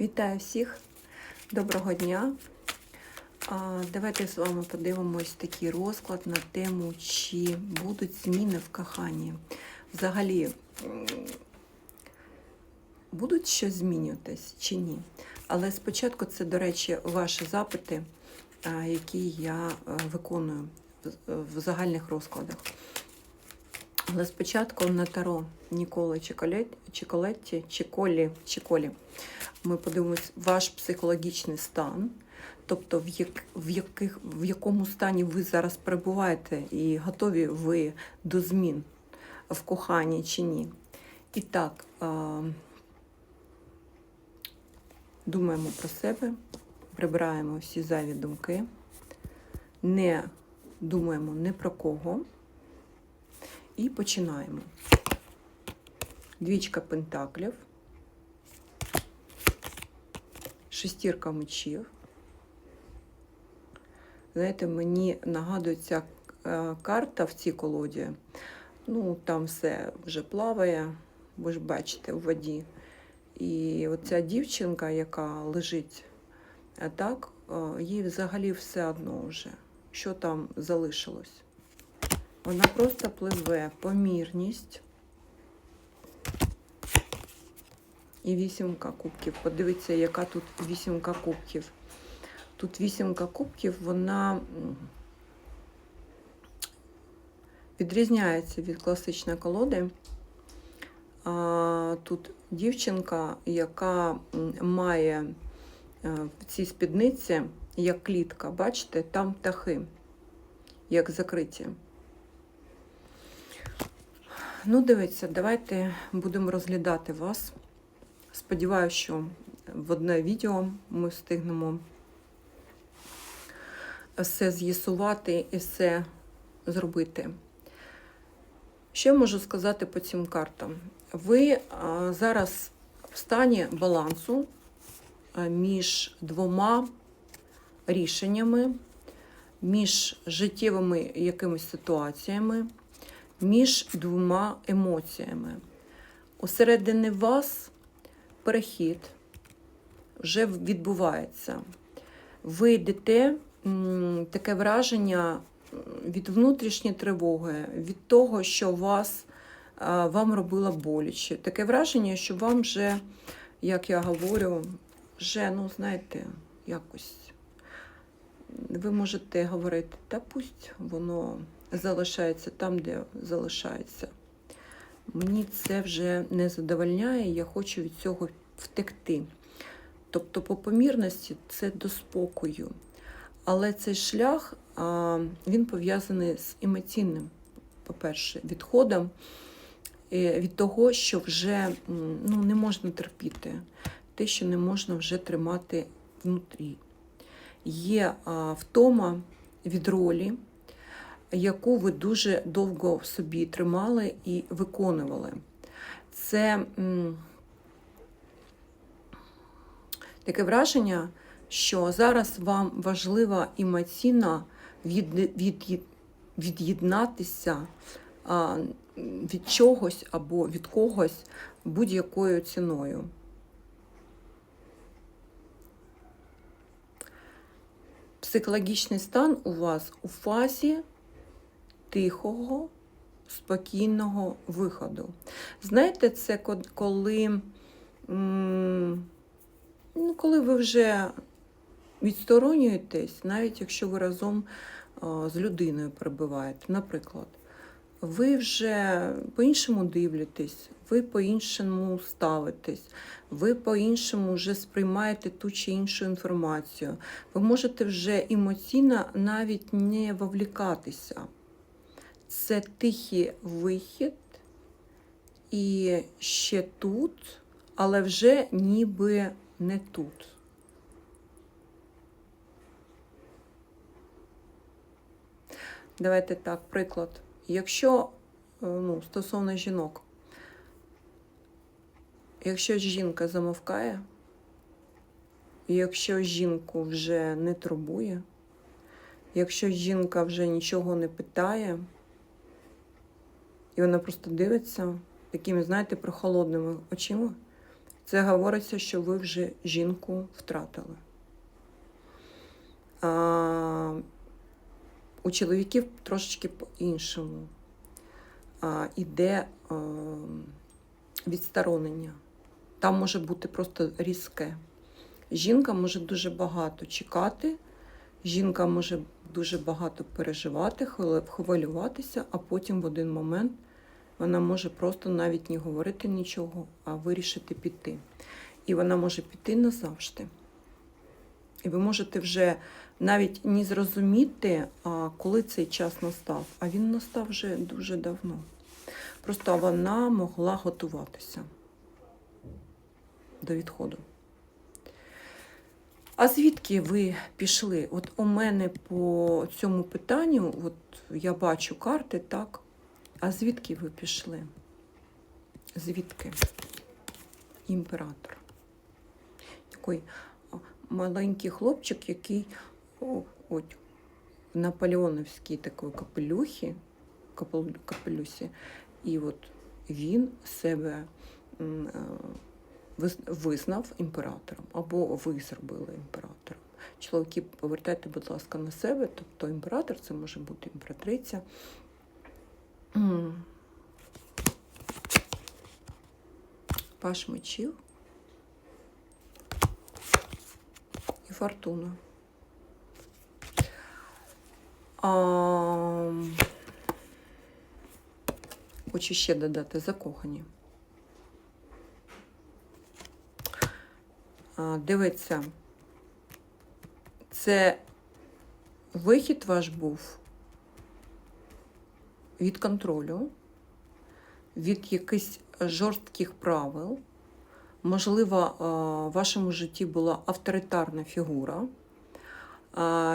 Вітаю всіх! Доброго дня! Давайте з вами подивимось такий розклад на тему, чи будуть зміни в коханні. Взагалі, будуть щось змінюватись чи ні. Але спочатку це, до речі, ваші запити, які я е, виконую в загальних розкладах. Але спочатку на таро Ніколи Чіколетті, Чіколі, Чіколі. Ми подивимось ваш психологічний стан, тобто в, як, в, яких, в якому стані ви зараз перебуваєте і готові ви до змін в коханні чи ні. І так, думаємо про себе, прибираємо всі зайві думки, не думаємо ні про кого. І починаємо. Двічка пентаклів, шестірка мечів. Знаєте, мені нагадується е, карта в цій колоді. Ну, там все вже плаває, ви ж бачите, у воді. І оця дівчинка, яка лежить так, е, їй взагалі все одно вже, що там залишилось. Вона просто пливе помірність. І вісімка кубків. Подивіться, яка тут вісімка кубків. Тут вісімка кубків, вона відрізняється від класичної колоди. Тут дівчинка, яка має е, в цій спідниці як клітка, бачите, там птахи, як закриті. Ну, дивіться, давайте будемо розглядати вас. Сподіваюся, що в одне відео ми встигнемо все з'ясувати і все зробити. Я можу сказати по цим картам? Ви зараз в стані балансу між двома рішеннями, між життєвими якимись ситуаціями між двома емоціями. Усередині вас перехід вже відбувається. Ви йдете таке враження від внутрішньої тривоги, від того, що вас, вам робило боляче. Таке враження, що вам вже, як я говорю, вже, ну, знаєте, якось. Ви можете говорити, та пусть воно залишається там, де залишається. Мені це вже не задовольняє, я хочу від цього втекти. Тобто, по помірності це до спокою. Але цей шлях він пов'язаний з емоційним, по-перше, відходом е, від того, що вже ну, не можна терпіти, те, що не можна вже тримати внутрі. Є втома від ролі, яку ви дуже довго в собі тримали і виконували. Це таке враження, що зараз вам важливо емоційно від, від, від'єднатися від чогось або від когось будь-якою ціною. Психологічний стан у вас у фазі тихого, спокійного виходу. Знаєте, це ко- коли, ну, коли ви вже відсторонюєтесь, навіть якщо ви разом з людиною перебуваєте, наприклад, ви вже по-іншому дивитесь, ви по-іншому ставитесь, ви по-іншому вже сприймаєте ту чи іншу інформацію. Ви можете вже емоційно навіть не вовлікатися. Це тихий вихід, і ще тут, але вже ніби не тут. Давайте так, приклад. Якщо е, ну, стосовно жінок, якщо жінка замовкає, якщо жінку вже не турбує, якщо жінка вже нічого не питає, і вона просто дивиться такими, знаєте, прохолодними очима, Це говориться, що ви вже жінку втратили. А, у чоловіків трошечки по-іншому. А, іде а, відсторонення. Там може бути просто різке. Жінка може дуже багато чекати, жінка може дуже багато переживати, хвилюватися, а потім в один момент вона може просто навіть не говорити нічого, а вирішити піти. І вона може піти назавжди. І ви можете вже навіть не зрозуміти, коли цей час настав, а він настав вже дуже давно. Просто вона могла готуватися до відходу. А звідки ви пішли? От у мене по цьому питанню, от я бачу карти, так? А звідки ви пішли? Звідки? Імператор. Такий маленький хлопчик, який о, от, в наполеоновській такої капелюхі, капелюсі, і от він себе е, виз- визнав імператором, або ви зробили імператором. Чоловіки, повертайте, будь ласка, на себе, тобто імператор це може бути імператриця. Паш мечів і фортуна. А, хочу ще додати закохані. А, Дивіться, це вихід ваш був від контролю, від якихось жорстких правил. Можливо, в вашому житті була авторитарна фігура,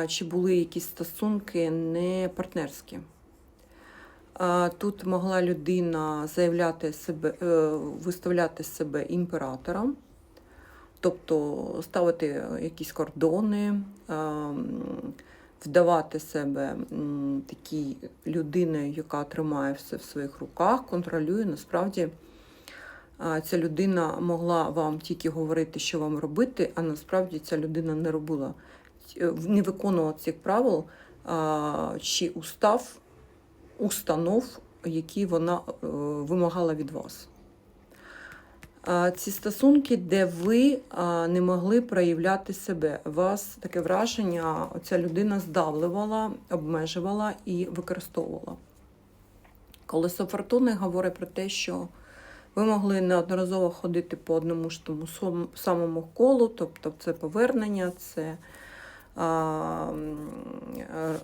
чи були якісь стосунки не партнерські. Тут могла людина заявляти себе, е, виставляти себе імператором, тобто ставити якісь кордони, ем, вдавати себе такій людиною, яка тримає все в своїх руках, контролює. Насправді ця людина могла вам тільки говорити, що вам робити, а насправді ця людина не робила, е, не виконувала цих правил чи устав, установ, які вона е, вимагала від вас. Ці стосунки, де ви не могли проявляти себе. Вас таке враження, ця людина здавлювала, обмежувала і використовувала. Колесо фортуни говорить про те, що ви могли неодноразово ходити по одному ж тому самому колу, тобто це повернення, це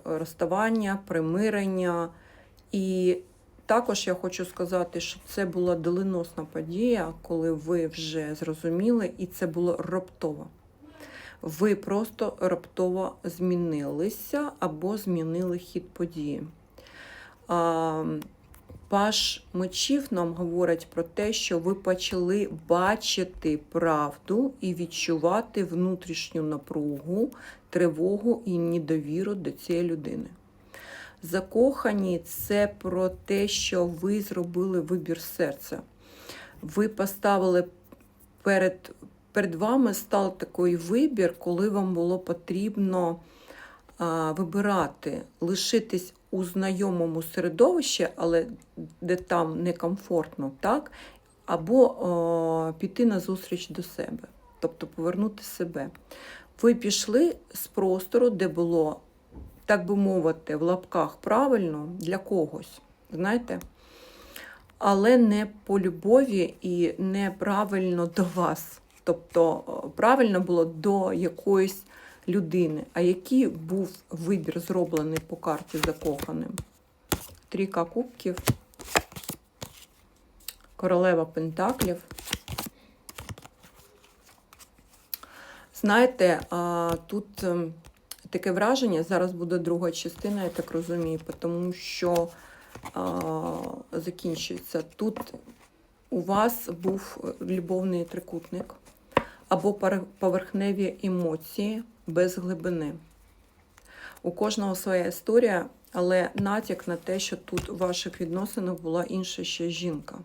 розставання, примирення. І також я хочу сказати, що це була доленосна подія, коли ви вже зрозуміли, і це було раптово. Ви просто раптово змінилися або змінили хід події. Паш мечів нам говорить про те, що ви почали бачити правду і відчувати внутрішню напругу, тривогу і недовіру до цієї людини. Закохані це про те, що ви зробили вибір серця. Ви поставили перед, перед вами став такий вибір, коли вам було потрібно а, вибирати, лишитись у знайомому середовищі, але де там некомфортно, так? або о, піти на зустріч до себе, тобто повернути себе. Ви пішли з простору, де було так би мовити, в лапках правильно для когось, знаєте, але не по любові і не правильно до вас. Тобто правильно було до якоїсь людини. А який був вибір зроблений по карті закоханим? Трійка кубків, королева пентаклів. Знаєте, тут ем, таке враження, зараз буде друга частина, я так розумію, тому що а, закінчується. Тут у вас був любовний трикутник або поверхневі емоції без глибини. У кожного своя історія, але натяк на те, що тут у ваших відносинах була інша ще жінка.